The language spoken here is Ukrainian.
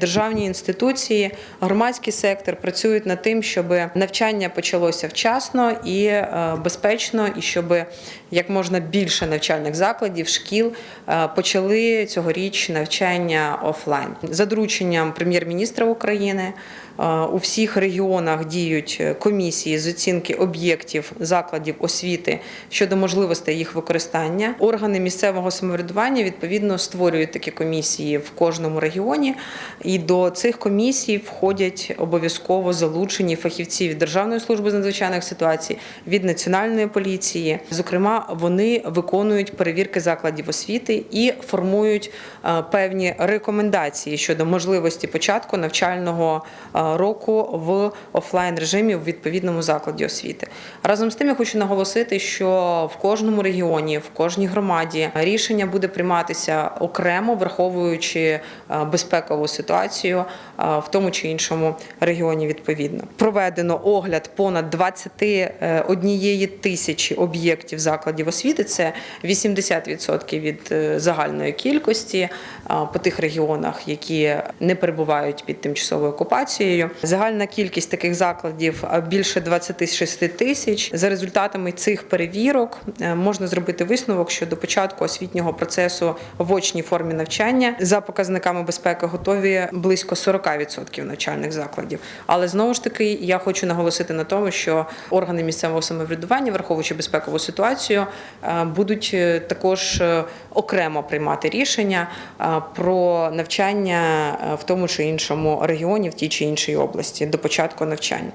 Державні інституції, громадський сектор працюють над тим, щоб навчання почалося вчасно і е, безпечно, і щоб як можна більше навчальних закладів, шкіл е, почали цьогоріч навчання офлайн. За дорученням прем'єр-міністра України е, у всіх регіонах діють комісії з оцінки об'єктів закладів освіти щодо можливостей їх використання. Органи місцевого самоврядування відповідно створюють такі комісії в кожному регіоні, і до цих комісій входять обов'язково залучені фахівці від Державної служби з надзвичайних ситуацій, від національної поліції. Зокрема, вони виконують перевірки закладів освіти і формують е, певні рекомендації щодо можливості початку навчального е, року в офлайн режимі в відповідному закладі освіти. Разом з тим, я хочу наголосити, що в кожному регіоні, в кожній громаді рішення буде прийматися окремо, враховуючи е, безпекову ситуацію е, в тому чи іншому регіоні. Відповідно проведено огляд понад 21 тисячі об'єктів закладів освіти. Це 80% від е, загальної кількості е, по тих регіонах, які не перебувають під тимчасовою окупацією. Загальна кількість таких закладів е, більше 26 тисяч. За результатами цих перевірок е, можна зробити висновок, що до початку освітнього процесу в очній формі навчання за показниками безпеки готові близько 40% навчальних закладів. Але знову ж таки я хочу наголосити на тому, що органи місцевого самоврядування, враховуючи безпекову ситуацію, е, будуть е, також е, окремо приймати рішення про навчання в тому чи іншому регіоні, в тій чи іншій області до початку навчання.